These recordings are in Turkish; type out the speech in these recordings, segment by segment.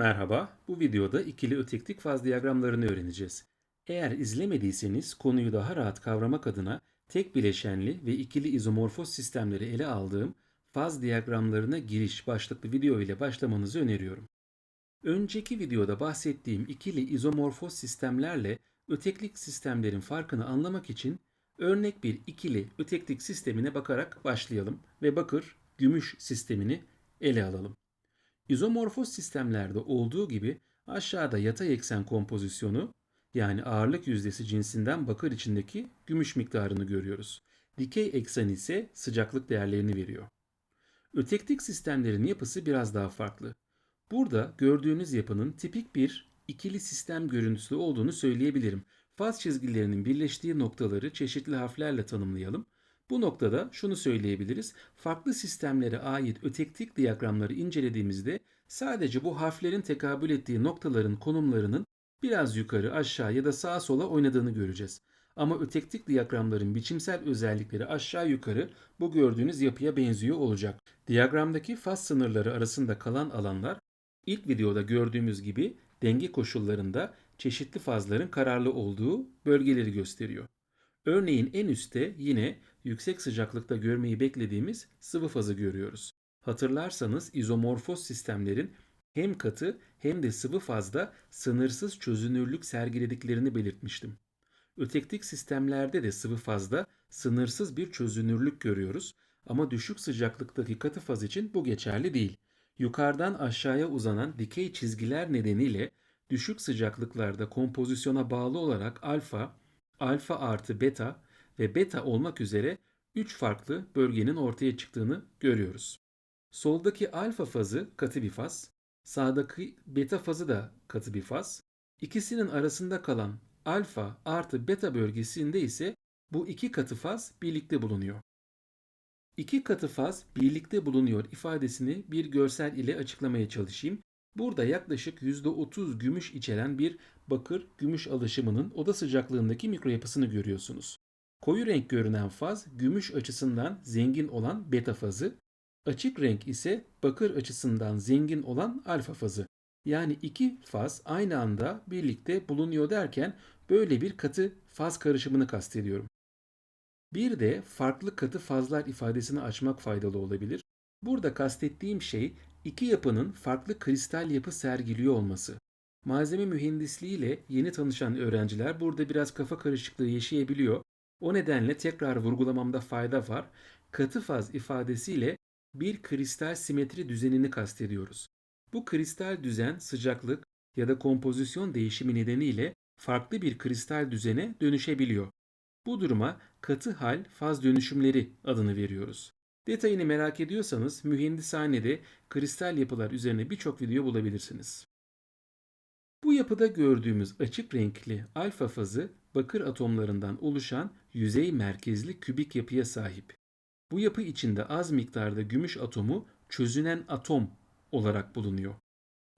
Merhaba, bu videoda ikili öteklik faz diyagramlarını öğreneceğiz. Eğer izlemediyseniz konuyu daha rahat kavramak adına tek bileşenli ve ikili izomorfoz sistemleri ele aldığım faz diyagramlarına giriş başlıklı video ile başlamanızı öneriyorum. Önceki videoda bahsettiğim ikili izomorfoz sistemlerle öteklik sistemlerin farkını anlamak için örnek bir ikili öteklik sistemine bakarak başlayalım ve bakır gümüş sistemini ele alalım. İzomorfoz sistemlerde olduğu gibi aşağıda yatay eksen kompozisyonu yani ağırlık yüzdesi cinsinden bakır içindeki gümüş miktarını görüyoruz. Dikey eksen ise sıcaklık değerlerini veriyor. Öteklik sistemlerin yapısı biraz daha farklı. Burada gördüğünüz yapının tipik bir ikili sistem görüntüsü olduğunu söyleyebilirim. Faz çizgilerinin birleştiği noktaları çeşitli harflerle tanımlayalım. Bu noktada şunu söyleyebiliriz. Farklı sistemlere ait öteklik diyagramları incelediğimizde sadece bu harflerin tekabül ettiği noktaların konumlarının biraz yukarı, aşağı ya da sağa sola oynadığını göreceğiz. Ama öteklik diyagramların biçimsel özellikleri aşağı yukarı bu gördüğünüz yapıya benziyor olacak. Diyagramdaki faz sınırları arasında kalan alanlar ilk videoda gördüğümüz gibi denge koşullarında çeşitli fazların kararlı olduğu bölgeleri gösteriyor. Örneğin en üstte yine yüksek sıcaklıkta görmeyi beklediğimiz sıvı fazı görüyoruz. Hatırlarsanız izomorfoz sistemlerin hem katı hem de sıvı fazda sınırsız çözünürlük sergilediklerini belirtmiştim. Öteklik sistemlerde de sıvı fazda sınırsız bir çözünürlük görüyoruz ama düşük sıcaklıktaki katı faz için bu geçerli değil. Yukarıdan aşağıya uzanan dikey çizgiler nedeniyle düşük sıcaklıklarda kompozisyona bağlı olarak alfa, alfa artı beta ve beta olmak üzere 3 farklı bölgenin ortaya çıktığını görüyoruz. Soldaki alfa fazı katı bir faz, sağdaki beta fazı da katı bir faz. İkisinin arasında kalan alfa artı beta bölgesinde ise bu iki katı faz birlikte bulunuyor. İki katı faz birlikte bulunuyor ifadesini bir görsel ile açıklamaya çalışayım. Burada yaklaşık %30 gümüş içeren bir bakır gümüş alaşımının oda sıcaklığındaki mikroyapısını görüyorsunuz. Koyu renk görünen faz gümüş açısından zengin olan beta fazı, açık renk ise bakır açısından zengin olan alfa fazı. Yani iki faz aynı anda birlikte bulunuyor derken böyle bir katı faz karışımını kastediyorum. Bir de farklı katı fazlar ifadesini açmak faydalı olabilir. Burada kastettiğim şey iki yapının farklı kristal yapı sergiliyor olması. Malzeme mühendisliği ile yeni tanışan öğrenciler burada biraz kafa karışıklığı yaşayabiliyor. O nedenle tekrar vurgulamamda fayda var. Katı faz ifadesiyle bir kristal simetri düzenini kastediyoruz. Bu kristal düzen sıcaklık ya da kompozisyon değişimi nedeniyle farklı bir kristal düzene dönüşebiliyor. Bu duruma katı hal faz dönüşümleri adını veriyoruz. Detayını merak ediyorsanız mühendishanede kristal yapılar üzerine birçok video bulabilirsiniz. Bu yapıda gördüğümüz açık renkli alfa fazı bakır atomlarından oluşan yüzey merkezli kübik yapıya sahip. Bu yapı içinde az miktarda gümüş atomu çözünen atom olarak bulunuyor.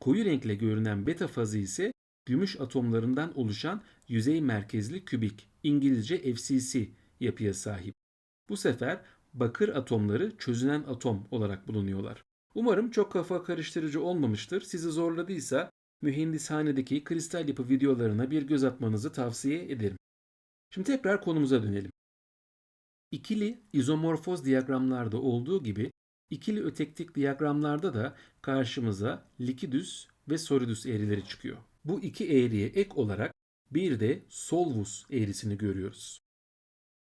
Koyu renkle görünen beta fazı ise gümüş atomlarından oluşan yüzey merkezli kübik, İngilizce FCC yapıya sahip. Bu sefer bakır atomları çözünen atom olarak bulunuyorlar. Umarım çok kafa karıştırıcı olmamıştır. Sizi zorladıysa mühendishanedeki kristal yapı videolarına bir göz atmanızı tavsiye ederim. Şimdi tekrar konumuza dönelim. İkili izomorfoz diyagramlarda olduğu gibi ikili öteklik diyagramlarda da karşımıza likidüs ve solidus eğrileri çıkıyor. Bu iki eğriye ek olarak bir de solvus eğrisini görüyoruz.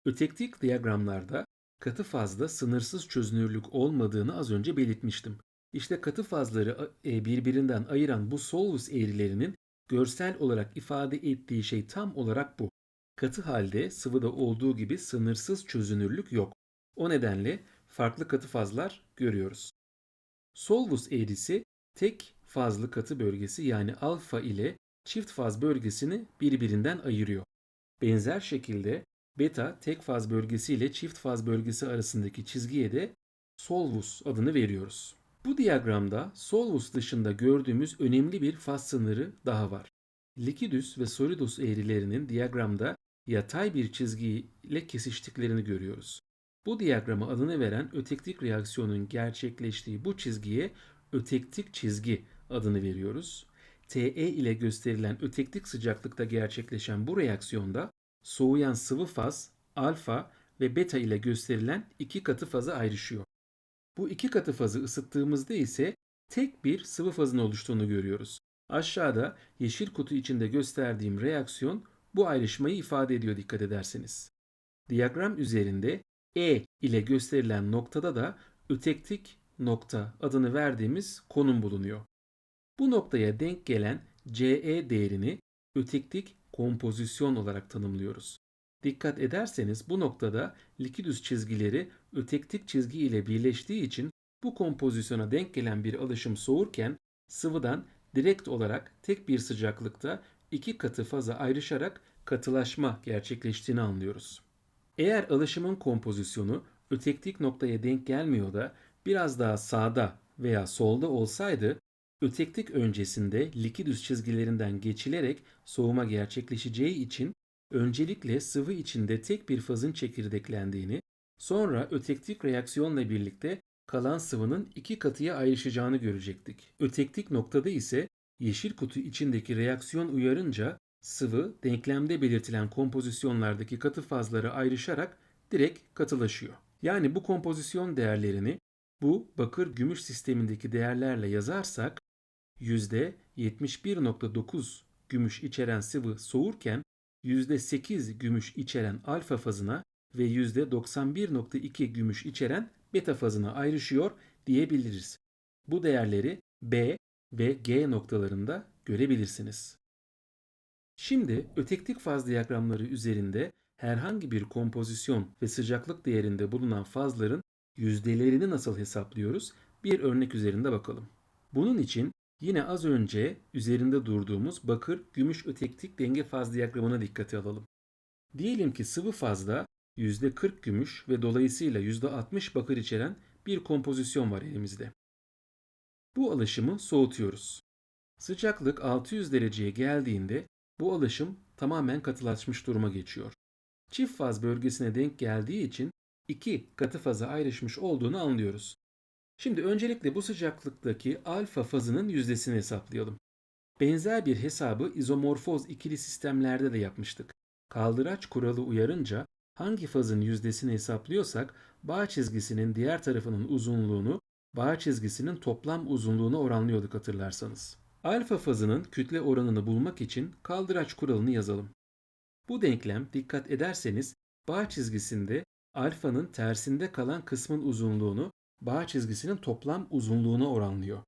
Öteklik diyagramlarda katı fazda sınırsız çözünürlük olmadığını az önce belirtmiştim. İşte katı fazları e, birbirinden ayıran bu solvus eğrilerinin görsel olarak ifade ettiği şey tam olarak bu. Katı halde sıvıda olduğu gibi sınırsız çözünürlük yok. O nedenle farklı katı fazlar görüyoruz. Solvus eğrisi tek fazlı katı bölgesi yani alfa ile çift faz bölgesini birbirinden ayırıyor. Benzer şekilde beta tek faz bölgesi ile çift faz bölgesi arasındaki çizgiye de solvus adını veriyoruz. Bu diyagramda solvus dışında gördüğümüz önemli bir faz sınırı daha var. Likidus ve solidus eğrilerinin diyagramda yatay bir çizgi ile kesiştiklerini görüyoruz. Bu diyagrama adını veren öteklik reaksiyonun gerçekleştiği bu çizgiye ötektik çizgi adını veriyoruz. TE ile gösterilen öteklik sıcaklıkta gerçekleşen bu reaksiyonda soğuyan sıvı faz alfa ve beta ile gösterilen iki katı faza ayrışıyor. Bu iki katı fazı ısıttığımızda ise tek bir sıvı fazın oluştuğunu görüyoruz. Aşağıda yeşil kutu içinde gösterdiğim reaksiyon bu ayrışmayı ifade ediyor dikkat ederseniz. Diyagram üzerinde E ile gösterilen noktada da ötektik nokta adını verdiğimiz konum bulunuyor. Bu noktaya denk gelen CE değerini ötektik kompozisyon olarak tanımlıyoruz. Dikkat ederseniz bu noktada likidüs çizgileri ötektik çizgi ile birleştiği için bu kompozisyona denk gelen bir alışım soğurken sıvıdan direkt olarak tek bir sıcaklıkta iki katı faza ayrışarak katılaşma gerçekleştiğini anlıyoruz. Eğer alışımın kompozisyonu ötektik noktaya denk gelmiyor da biraz daha sağda veya solda olsaydı öteklik öncesinde likidüs çizgilerinden geçilerek soğuma gerçekleşeceği için öncelikle sıvı içinde tek bir fazın çekirdeklendiğini, sonra öteklik reaksiyonla birlikte kalan sıvının iki katıya ayrışacağını görecektik. Öteklik noktada ise yeşil kutu içindeki reaksiyon uyarınca sıvı denklemde belirtilen kompozisyonlardaki katı fazlara ayrışarak direkt katılaşıyor. Yani bu kompozisyon değerlerini bu bakır gümüş sistemindeki değerlerle yazarsak %71.9 gümüş içeren sıvı soğurken %8 gümüş içeren alfa fazına ve %91.2 gümüş içeren beta fazına ayrışıyor diyebiliriz. Bu değerleri B ve G noktalarında görebilirsiniz. Şimdi öteklik faz diyagramları üzerinde herhangi bir kompozisyon ve sıcaklık değerinde bulunan fazların yüzdelerini nasıl hesaplıyoruz? Bir örnek üzerinde bakalım. Bunun için yine az önce üzerinde durduğumuz bakır gümüş öteklik denge faz diyagramına dikkate alalım. Diyelim ki sıvı fazda %40 gümüş ve dolayısıyla %60 bakır içeren bir kompozisyon var elimizde. Bu alışımı soğutuyoruz. Sıcaklık 600 dereceye geldiğinde bu alışım tamamen katılaşmış duruma geçiyor. Çift faz bölgesine denk geldiği için iki katı faza ayrışmış olduğunu anlıyoruz. Şimdi öncelikle bu sıcaklıktaki alfa fazının yüzdesini hesaplayalım. Benzer bir hesabı izomorfoz ikili sistemlerde de yapmıştık. Kaldıraç kuralı uyarınca hangi fazın yüzdesini hesaplıyorsak bağ çizgisinin diğer tarafının uzunluğunu bağ çizgisinin toplam uzunluğuna oranlıyorduk hatırlarsanız. Alfa fazının kütle oranını bulmak için kaldıraç kuralını yazalım. Bu denklem dikkat ederseniz bağ çizgisinde alfanın tersinde kalan kısmın uzunluğunu bağ çizgisinin toplam uzunluğuna oranlıyor.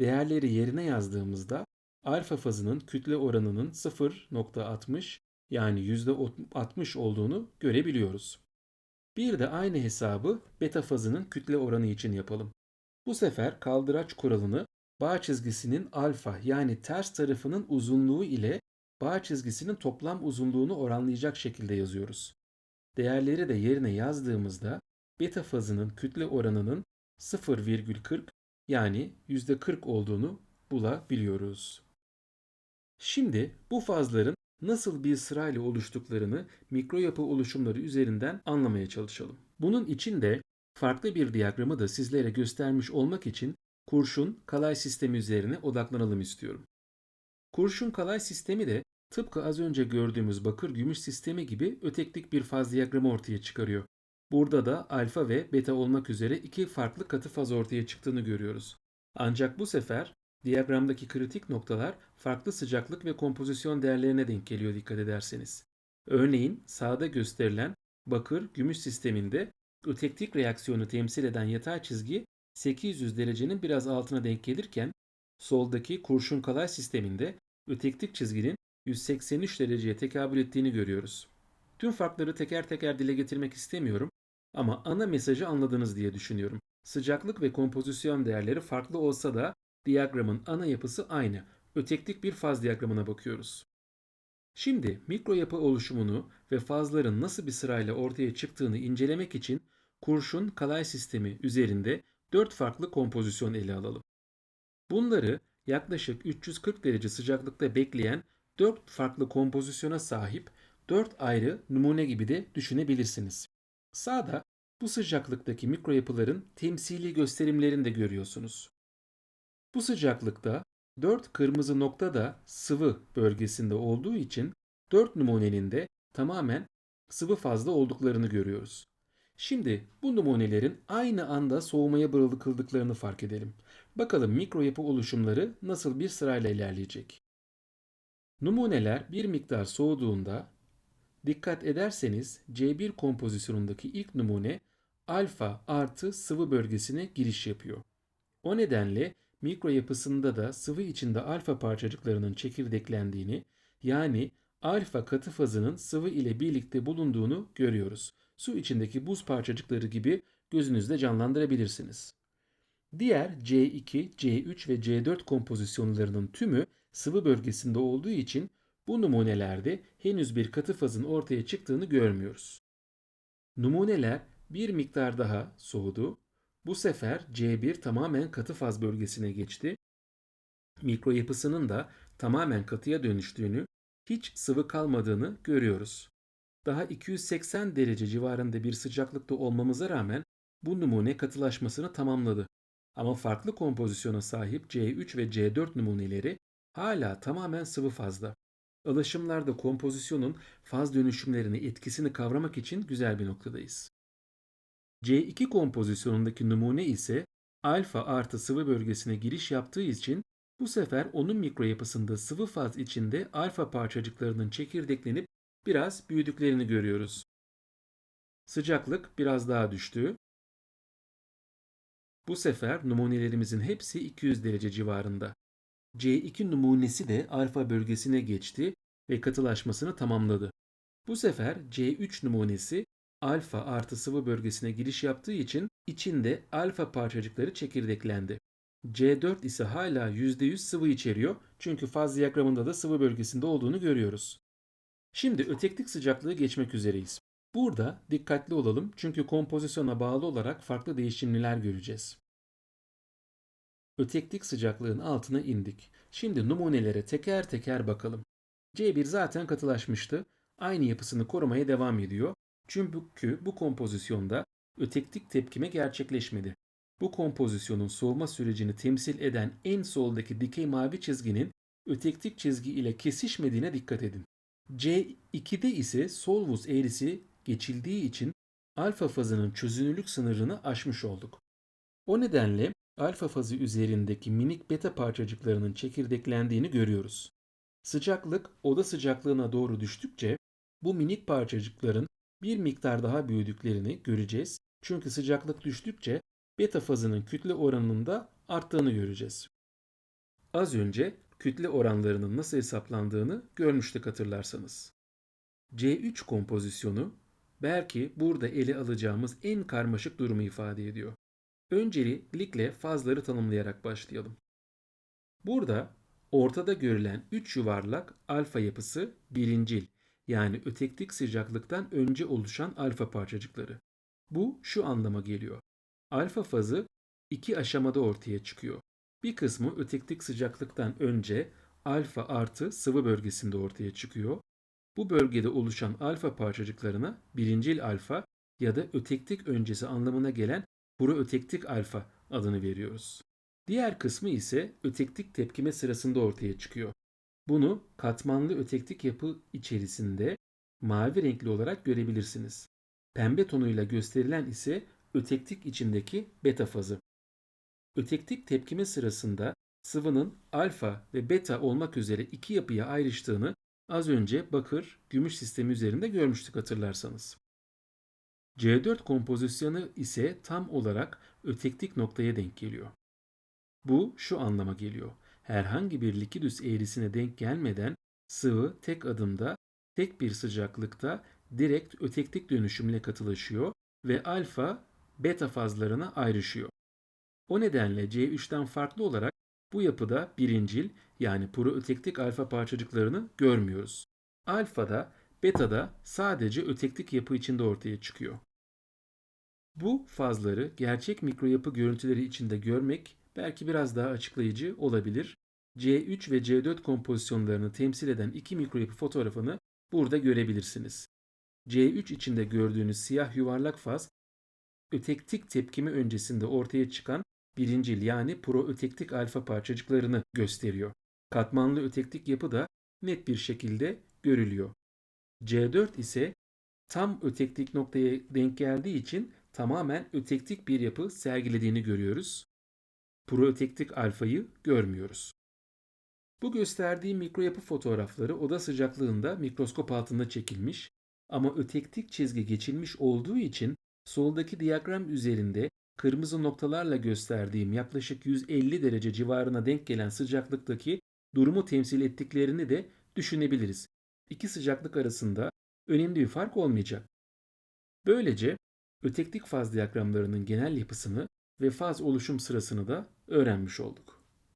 Değerleri yerine yazdığımızda alfa fazının kütle oranının 0.60 yani %60 olduğunu görebiliyoruz. Bir de aynı hesabı beta fazının kütle oranı için yapalım. Bu sefer kaldıraç kuralını bağ çizgisinin alfa yani ters tarafının uzunluğu ile bağ çizgisinin toplam uzunluğunu oranlayacak şekilde yazıyoruz. Değerleri de yerine yazdığımızda beta fazının kütle oranının 0,40 yani %40 olduğunu bulabiliyoruz. Şimdi bu fazların nasıl bir sırayla oluştuklarını mikroyapı oluşumları üzerinden anlamaya çalışalım. Bunun için de farklı bir diyagramı da sizlere göstermiş olmak için kurşun kalay sistemi üzerine odaklanalım istiyorum. Kurşun kalay sistemi de tıpkı az önce gördüğümüz bakır gümüş sistemi gibi öteklik bir faz diyagramı ortaya çıkarıyor. Burada da alfa ve beta olmak üzere iki farklı katı faz ortaya çıktığını görüyoruz. Ancak bu sefer diyagramdaki kritik noktalar farklı sıcaklık ve kompozisyon değerlerine denk geliyor dikkat ederseniz. Örneğin sağda gösterilen bakır gümüş sisteminde öteklik reaksiyonu temsil eden yatay çizgi 800 derecenin biraz altına denk gelirken soldaki kurşun kalay sisteminde öteklik çizginin 183 dereceye tekabül ettiğini görüyoruz. Tüm farkları teker teker dile getirmek istemiyorum ama ana mesajı anladınız diye düşünüyorum. Sıcaklık ve kompozisyon değerleri farklı olsa da diyagramın ana yapısı aynı. Öteklik bir faz diyagramına bakıyoruz. Şimdi mikro yapı oluşumunu ve fazların nasıl bir sırayla ortaya çıktığını incelemek için kurşun kalay sistemi üzerinde 4 farklı kompozisyon ele alalım. Bunları yaklaşık 340 derece sıcaklıkta bekleyen 4 farklı kompozisyona sahip 4 ayrı numune gibi de düşünebilirsiniz. Sağda bu sıcaklıktaki mikro yapıların temsili gösterimlerini de görüyorsunuz. Bu sıcaklıkta 4 kırmızı nokta da sıvı bölgesinde olduğu için 4 numunenin de tamamen sıvı fazla olduklarını görüyoruz. Şimdi bu numunelerin aynı anda soğumaya bırakıldıklarını fark edelim. Bakalım mikro yapı oluşumları nasıl bir sırayla ilerleyecek. Numuneler bir miktar soğuduğunda dikkat ederseniz C1 kompozisyonundaki ilk numune alfa artı sıvı bölgesine giriş yapıyor. O nedenle mikro yapısında da sıvı içinde alfa parçacıklarının çekirdeklendiğini yani alfa katı fazının sıvı ile birlikte bulunduğunu görüyoruz. Su içindeki buz parçacıkları gibi gözünüzde canlandırabilirsiniz. Diğer C2, C3 ve C4 kompozisyonlarının tümü sıvı bölgesinde olduğu için bu numunelerde henüz bir katı fazın ortaya çıktığını görmüyoruz. Numuneler bir miktar daha soğudu. Bu sefer C1 tamamen katı faz bölgesine geçti. Mikro yapısının da tamamen katıya dönüştüğünü, hiç sıvı kalmadığını görüyoruz. Daha 280 derece civarında bir sıcaklıkta olmamıza rağmen bu numune katılaşmasını tamamladı. Ama farklı kompozisyona sahip C3 ve C4 numuneleri hala tamamen sıvı fazda. Alışımlarda kompozisyonun faz dönüşümlerini etkisini kavramak için güzel bir noktadayız. C2 kompozisyonundaki numune ise alfa artı sıvı bölgesine giriş yaptığı için bu sefer onun mikro yapısında sıvı faz içinde alfa parçacıklarının çekirdeklenip biraz büyüdüklerini görüyoruz. Sıcaklık biraz daha düştü. Bu sefer numunelerimizin hepsi 200 derece civarında. C2 numunesi de alfa bölgesine geçti ve katılaşmasını tamamladı. Bu sefer C3 numunesi alfa artı sıvı bölgesine giriş yaptığı için içinde alfa parçacıkları çekirdeklendi. C4 ise hala %100 sıvı içeriyor çünkü faz diyagramında da sıvı bölgesinde olduğunu görüyoruz. Şimdi öteklik sıcaklığı geçmek üzereyiz. Burada dikkatli olalım çünkü kompozisyona bağlı olarak farklı değişimler göreceğiz. Öteklik sıcaklığın altına indik. Şimdi numunelere teker teker bakalım. C1 zaten katılaşmıştı. Aynı yapısını korumaya devam ediyor. Çünkü bu kompozisyonda öteklik tepkime gerçekleşmedi. Bu kompozisyonun soğuma sürecini temsil eden en soldaki dikey mavi çizginin öteklik çizgi ile kesişmediğine dikkat edin. C2'de ise Solvus eğrisi geçildiği için alfa fazının çözünürlük sınırını aşmış olduk. O nedenle alfa fazı üzerindeki minik beta parçacıklarının çekirdeklendiğini görüyoruz. Sıcaklık oda sıcaklığına doğru düştükçe bu minik parçacıkların bir miktar daha büyüdüklerini göreceğiz. Çünkü sıcaklık düştükçe beta fazının kütle oranının da arttığını göreceğiz. Az önce kütle oranlarının nasıl hesaplandığını görmüştük hatırlarsanız. C3 kompozisyonu belki burada ele alacağımız en karmaşık durumu ifade ediyor. Öncelikle fazları tanımlayarak başlayalım. Burada ortada görülen 3 yuvarlak alfa yapısı birincil yani öteklik sıcaklıktan önce oluşan alfa parçacıkları. Bu şu anlama geliyor. Alfa fazı iki aşamada ortaya çıkıyor. Bir kısmı öteklik sıcaklıktan önce alfa artı sıvı bölgesinde ortaya çıkıyor. Bu bölgede oluşan alfa parçacıklarına birincil alfa ya da öteklik öncesi anlamına gelen öteklik alfa adını veriyoruz. Diğer kısmı ise öteklik tepkime sırasında ortaya çıkıyor. Bunu katmanlı öteklik yapı içerisinde mavi renkli olarak görebilirsiniz. Pembe tonuyla gösterilen ise öteklik içindeki beta fazı. Öteklik tepkime sırasında sıvının alfa ve beta olmak üzere iki yapıya ayrıştığını az önce bakır gümüş sistemi üzerinde görmüştük hatırlarsanız. C4 kompozisyonu ise tam olarak öteklik noktaya denk geliyor. Bu şu anlama geliyor. Herhangi bir likidüs eğrisine denk gelmeden sıvı tek adımda tek bir sıcaklıkta direkt öteklik dönüşümüne katılaşıyor ve alfa beta fazlarına ayrışıyor. O nedenle C3'ten farklı olarak bu yapıda birincil yani öteklik alfa parçacıklarını görmüyoruz. Alfada, betada sadece öteklik yapı içinde ortaya çıkıyor. Bu fazları gerçek mikroyapı görüntüleri içinde görmek belki biraz daha açıklayıcı olabilir. C3 ve C4 kompozisyonlarını temsil eden iki mikroyapı fotoğrafını burada görebilirsiniz. C3 içinde gördüğünüz siyah yuvarlak faz ötektik tepkimi öncesinde ortaya çıkan birincil yani proötektik alfa parçacıklarını gösteriyor. Katmanlı ötektik yapı da net bir şekilde görülüyor. C4 ise tam ötektik noktaya denk geldiği için tamamen ötektik bir yapı sergilediğini görüyoruz. Proötektik alfayı görmüyoruz. Bu gösterdiğim mikroyapı fotoğrafları oda sıcaklığında mikroskop altında çekilmiş ama ötektik çizgi geçilmiş olduğu için soldaki diyagram üzerinde kırmızı noktalarla gösterdiğim yaklaşık 150 derece civarına denk gelen sıcaklıktaki durumu temsil ettiklerini de düşünebiliriz. İki sıcaklık arasında önemli bir fark olmayacak. Böylece ötektik faz diyagramlarının genel yapısını ve faz oluşum sırasını da öğrenmiş olduk.